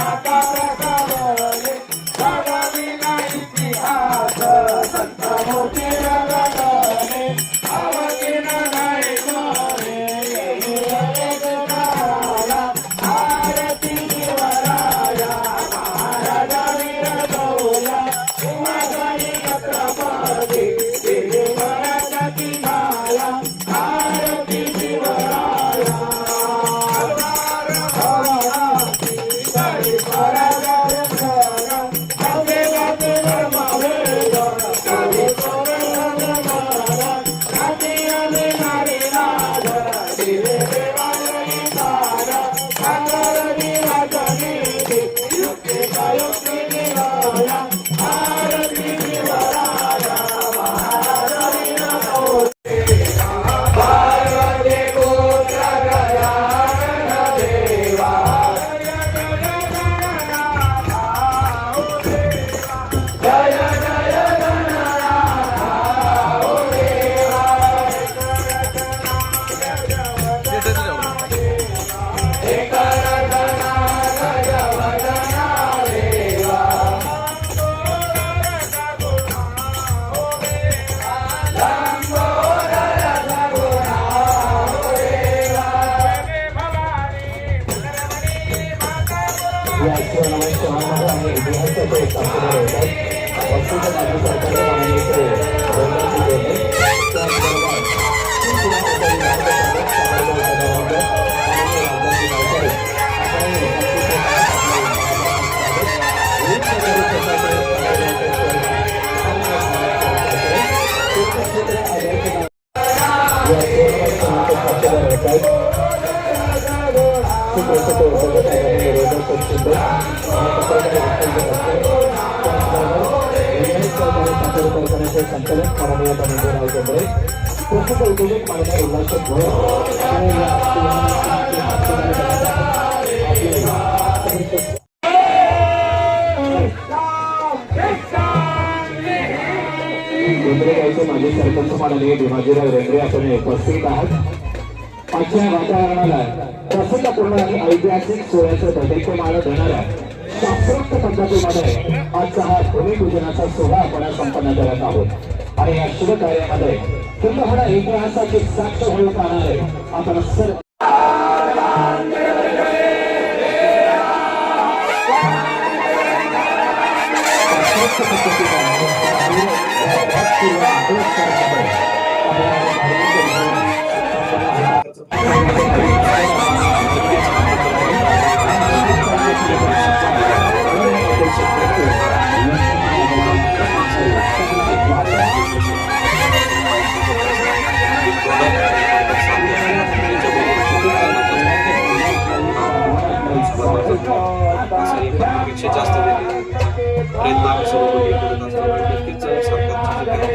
Mata pra cá. या संचालक माननीय धनंजय राव केंद्रे कृषी उद्योजक माननीय उल्हास भोयर आणि माजी सरपंच माननीय भीमाजीराव रेंद्रे आपण उपस्थित आहात. आजच्या वातावरणाला प्रसन्नपूर्ण आणि ऐतिहासिक सोहळ्याचं दैदिप्यमान देणाऱ्या शास्त्रोक्त पद्धतीमध्ये आजचा हा भूमिपूजनाचा सोहळा आपण संपन्न करत आहोत आणि या शुभ कार्यामध्ये कुंभहडा इतिहासाची साक्ष होऊ पाहणारे आपण सर्व शास्त्रोक्त पद्धतीने प्रयत्न आम्ही सर्व गोष्टी काही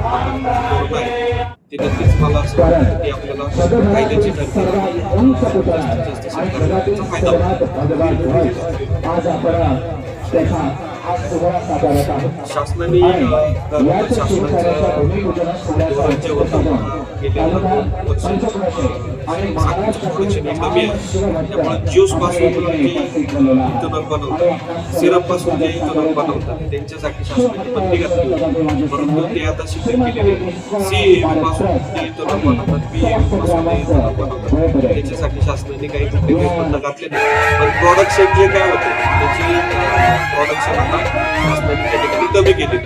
आपण धोरण आहे ते नक्कीच मला असं वाटतं की आपल्याला कायद्याची तरतूद जास्तीत जास्त सरकारचा फायदा होईल. शासनाने शासनाचे याच गेल्या कमी आहे त्यामुळे ज्यूसपासून बनवतात. सिरप जे बनवतात. त्यांच्यासाठी शासनाने बंदी घातली. परंतु ते आता शिथिल केलेले सी पासून बनवतात. बी पासून बनवतात. त्याच्यासाठी शासनाने काही कुठले घातले नाही पण प्रोडक्शन जे काय होतं त्याची प्रोडक्शन आता त्या ठिकाणी कमी केलेली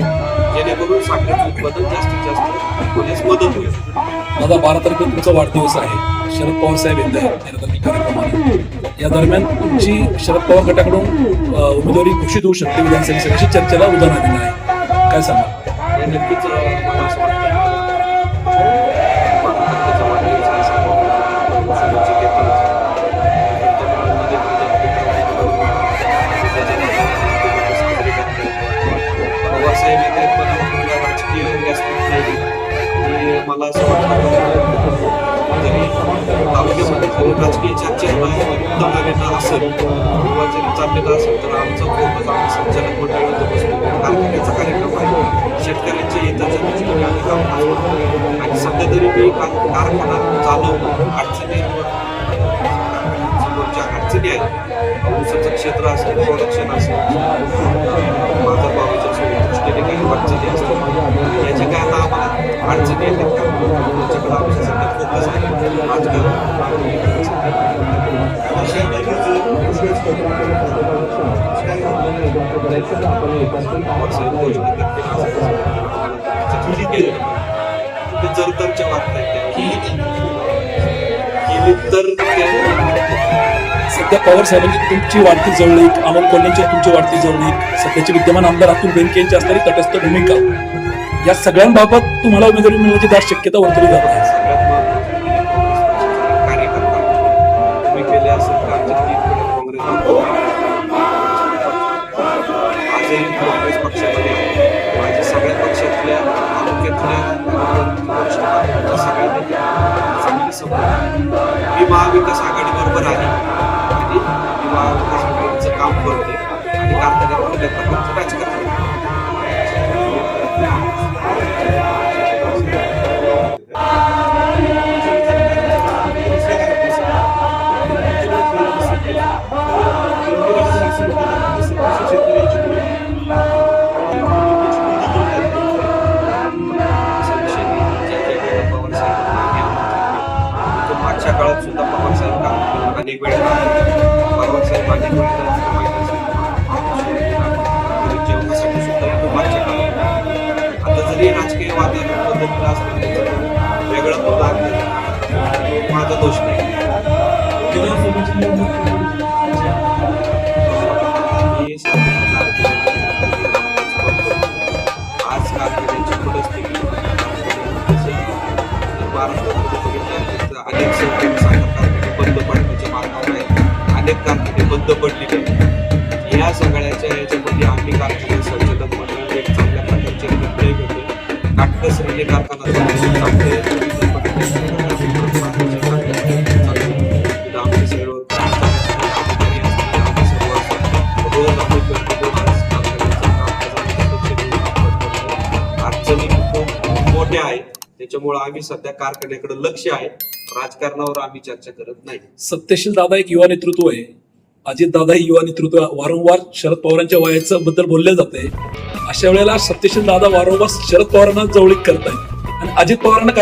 जेणेकरून साखरेचं उत्पादन जास्तीत जास्त होण्यास मदत होईल माझा बारा तारखेला तुमचा वाढदिवस आहे. शरद पवार साहेब येत आहे कार्यक्रमाला. या दरम्यान तुमची शरद पवार गटाकडून उमेदवारी घोषित होऊ शकते. विधानसभेसाठी चर्चेला उदाहरण दिलं आहे. काय सांगा हे नक्कीच उत्तम असेल किंवा जरी चाललेलं असेल तर आमचं फोकस आम्ही संचालक मंडळाचा बसतो. कारखान्याचा कार्यक्रम आहे. शेतकऱ्यांच्या हिताच्या दृष्टीने आम्ही काम पाहतो आणि सध्या तरी मी कारखाना चालवतो अडचणींवर ज्या अडचणी आहेत. ऊसाचं क्षेत्र असेल प्रोडक्शन असेल. माझा भावाच्या दृष्टीने काही अडचणी असतात राजकारण जरतरच्या वाटत आहेत केली तर सध्या पवार साहेबांची तुमची वाढती जवळीक अमोल कोल्हेंची तुमची वाढती जवळीक सध्याचे विद्यमान आमदार अतुल बेनके यांची असणारी तटस्थ भूमिका. या सगळ्यांबाबत तुम्हाला उमेदवारी मिळण्याची दाट शक्यता वर्तवली जात आहे. मी महाविकास आघाडीबरोबर आहे. आणि मी महाविकास आघाडीचं काम करते आणि कारखान्यात कुठल्या प्रकारचं राजकारण पवार साहेब अनेक जेवणासाठी सुद्धा काळात आता जरी राजकीय वातावरण बदललं असलं वेगळं होतं माझा दोष नाही अनेक सहकारी साखर कारखाने बंद पडण्याच्या मार्गावर आहेत अनेक बंद पडली आहेत या सगळ्याच्या याच्यामध्ये आम्ही कारखान्यात संचालक मंडळ एक चांगल्या प्रकारचे निर्णय घेतो काटकसरीने कारखाना मोठ्या आहेत त्याच्यामुळे आम्ही सध्या कारखान्याकडे लक्ष आहे राजकारणावर आम्ही चर्चा करत नाही सत्यशील दादा एक युवा नेतृत्व आहे. अजित दादा ही युवा नेतृत्व वारंवार शरद पवारांच्या वयाचं बद्दल बोलले जाते. अशा वेळेला सत्यशील दादा वारंवार शरद पवारांना जवळीक करतायत. आणि अजित पवारांना